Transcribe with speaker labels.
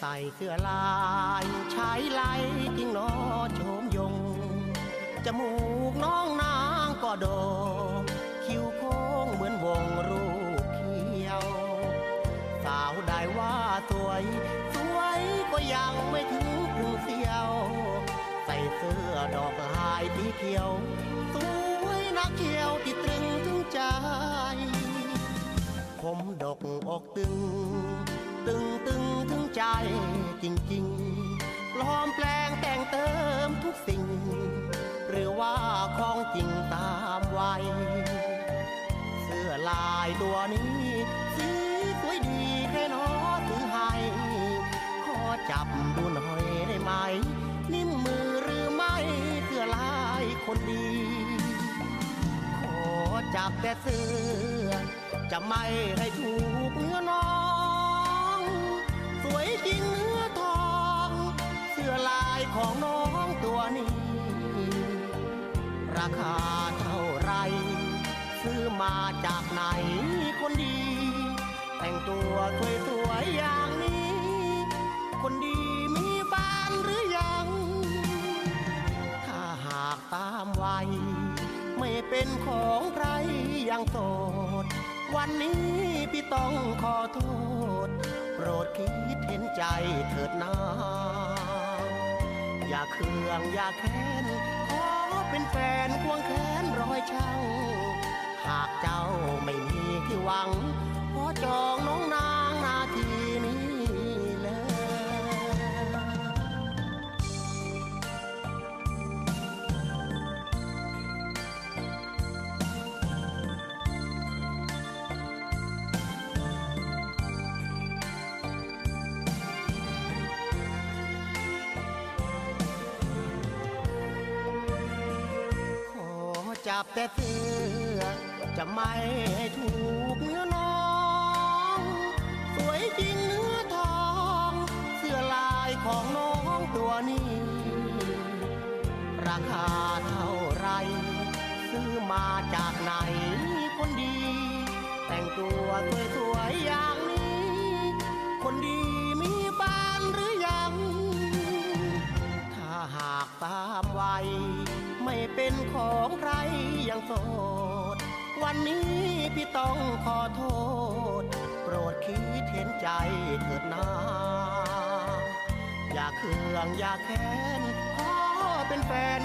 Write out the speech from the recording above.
Speaker 1: ใส่เสื้อลายชายไหลจริงนอโฉมยง จมูกน้องนางก็โด คิ้วโค้งเหมือนวงรูปเขียว สาวได้ว่าสวย สวยก็ยังไม่ถึงครึ่งเสียว ใส่เสื้อดอกลายสีเขียว สวยนักเขียวที่ตรึงถึงใจ ผมดกอกตึง ตึงตึงถึงใจจริงๆล้อมแปลงแต่งเติมทุกสิ่ง หรือว่าของจริงตามวัยเสื้อลายตัวนี้สีสวยดีแค่นอถือให้ขอจับดูหน่อยได้ไหม นิ่มมือหรือไม่เสื้อลายคนดี ขอจับแต่เสื้อจะไม่ให้ถูกเนื้อน้อิงเนื้อทอง เสื้อลายของน้องตัวนี้ ราคาเท่าไร ซื้อมาจากไหนคนดี แต่งตัวสวยๆอย่างนี้ คนดีมีบ้านหรือยัง ถ้าหากตามวัยไม่เป็นของใครยังโสด วันนี้พี่ต้องขอโทษ เห็นใจเถิดนาอย่าเคืองอย่าแค้น ขอเป็นแฟนควงแขนร้อยช่าง หากเจ้าไม่มีที่หวัง ขอจองน้องนา จับแต่เสื้อ จะไม่ให้ถูกเนื้อน้อง สวยจริงเนื้อทอง เสื้อลายของน้องตัวนี้ ราคาเท่าไร ซื้อมาจากไหนคนดี แต่งตัวสวยๆอย่าง ไม่เป็นของใครยังโสด วันนี้พี่ต้องขอโทษ โปรดคิดเห็นใจเถิดนาอย่าเคืองอย่าแค้นขอเป็นแฟน